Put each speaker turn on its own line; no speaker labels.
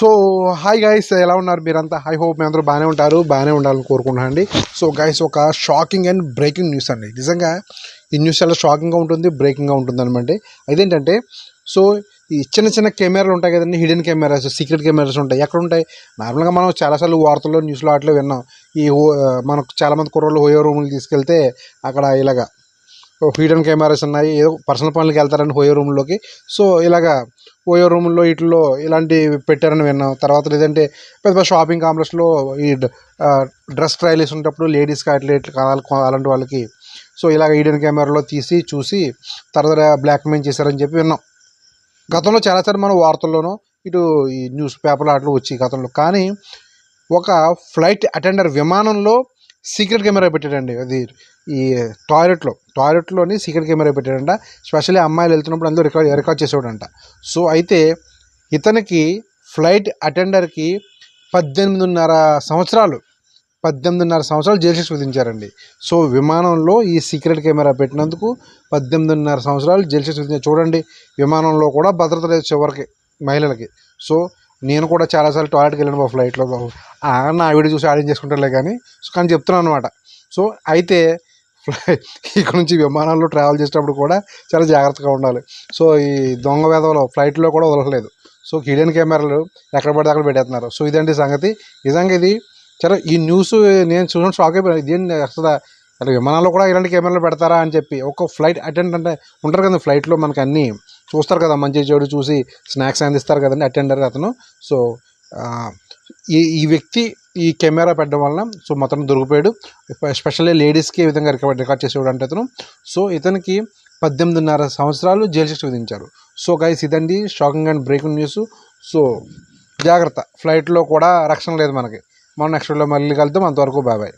So hi guys ఎలా ఉన్నారు మీరంతా? ఐ హోప్ మీ అందరూ బాగానే ఉంటారు బాగానే ఉండాలని కోరుకుంటున్నాను అండి. సో గైస్ ఒక షాకింగ్ అండ్ బ్రేకింగ్ న్యూస్ అండి. నిజంగా ఈ న్యూస్ చాలా షాకింగ్గా ఉంటుంది బ్రేకింగ్గా ఉంటుంది అనమాట అదేంటంటే సో ఈ చిన్న చిన్న కెమెరాలు ఉంటాయి కదండి హిడెన్ కెమెరాస్ సీక్రెట్ కెమెరాస్ ఉంటాయి. ఎక్కడ ఉంటాయి? నార్మల్గా మనం చాలాసార్లు వార్తల్లో న్యూస్లో అట్లా విన్నాం. ఈ హో- మనకు చాలామంది కుర్రలు హోయో రూములు తీసుకెళ్తే అక్కడ ఇలాగా హీడెన్ కెమెరాస్ ఉన్నాయి. ఏదో పర్సనల్ పనులకి వెళ్తారని ఓయో రూమ్లోకి. సో ఇలాగా ఓయో రూమ్లో ఇట్లో ఇలాంటివి పెట్టారని విన్నాం. తర్వాత లేదంటే పెద్ద పెద్ద షాపింగ్ కాంప్లెక్స్లో ఈ డ- డ్రెస్ ట్రయల్ వేసుకునేటప్పుడు లేడీస్కి అట్లా ఇట్లా కావాలి అలాంటి వాళ్ళకి. సో ఇలాగ ఈడెన్ కెమెరాలో తీసి చూసి తర్వాత బ్లాక్మెయిల్ చేశారని చెప్పి విన్నాం. గతంలో చాలాసార్లు మనం వార్తల్లోనూ ఇటు ఈ న్యూస్ పేపర్లు అట్లా వచ్చి గతంలో. కానీ ఒక ఫ్లైట్ అటెండర్ విమానంలో సీక్రెట్ కెమెరా పెట్టాడండి. అది ఈ టాయిలెట్లో టాయిలెట్లోని సీక్రెట్ కెమెరా పెట్టాడంట. స్పెషల్లీ అమ్మాయిలు వెళ్తున్నప్పుడు అందరూ రికార్డ్ రికార్డ్ చేసేవాడంట. సో అయితే ఇతనికి ఫ్లైట్ అటెండర్కి పద్దెనిమిదిన్నర సంవత్సరాలు పద్దెనిమిదిన్నర సంవత్సరాలు జైలు శిక్ష విధించారండి. సో విమానంలో ఈ సీక్రెట్ కెమెరా పెట్టినందుకు పద్దెనిమిదిన్నర సంవత్సరాలు జైలు శిక్ష విధించారు. చూడండి విమానంలో కూడా భద్రత లేదు చివరికి మహిళలకి. సో నేను కూడా చాలాసార్లు టాయిలెట్కి వెళ్ళాను బాబు ఫ్లైట్లో బాబు నా వీడియో చూసి ఆడియో చేసుకుంటారులే కానీ సో కానీ చెప్తున్నాను అనమాట సో అయితే ఫ్లై- ఇక్కడ నుంచి విమానాల్లో ట్రావెల్ చేసేటప్పుడు కూడా చాలా జాగ్రత్తగా ఉండాలి. సో ఈ దొంగ వేదవలో ఫ్లైట్లో కూడా వదలలేదు సో హిడెన్ కెమెరాలు ఎక్కడ పడితే అక్కడ పెట్టేస్తున్నారు. సో ఇదండి సంగతి. నిజంగా ఇది చాలా ఈ న్యూస్ నేను చూసిన షాక్ అయిపోయాను. ఇదేంటి అసలు అసలు విమానాల్లో కూడా ఇలాంటి కెమెరాలు పెడతారా అని చెప్పి. ఒక ఫ్లైట్ అటెండెంట్ అంటే ఉంటారు కదా ఫ్లైట్లో మనకు అన్నీ. చూస్తారు కదా మంచి చెడు చూసి స్నాక్స్ అందిస్తారు కదండి అటెండర్ అతను. సో ఈ ఈ వ్యక్తి ఈ కెమెరా పెట్టడం వలన సో మొత్తం దొరికిపోయాడు. ఎస్పెషల్లీ లేడీస్కి ఈ విధంగా రికార్డ్ రికార్డ్ చేసేవాడు అంటే అతను. సో ఇతనికి పద్దెనిమిదిన్నర సంవత్సరాలు జైలు శిక్ష విధించారు. సో గైస్ ఇదండి shocking and breaking news. So జాగ్రత్త ఫ్లైట్లో కూడా రక్షణ లేదు మనకి. మనం నెక్స్ట్ మళ్ళీ కలుద్దాం. అంతవరకు బాబాయ్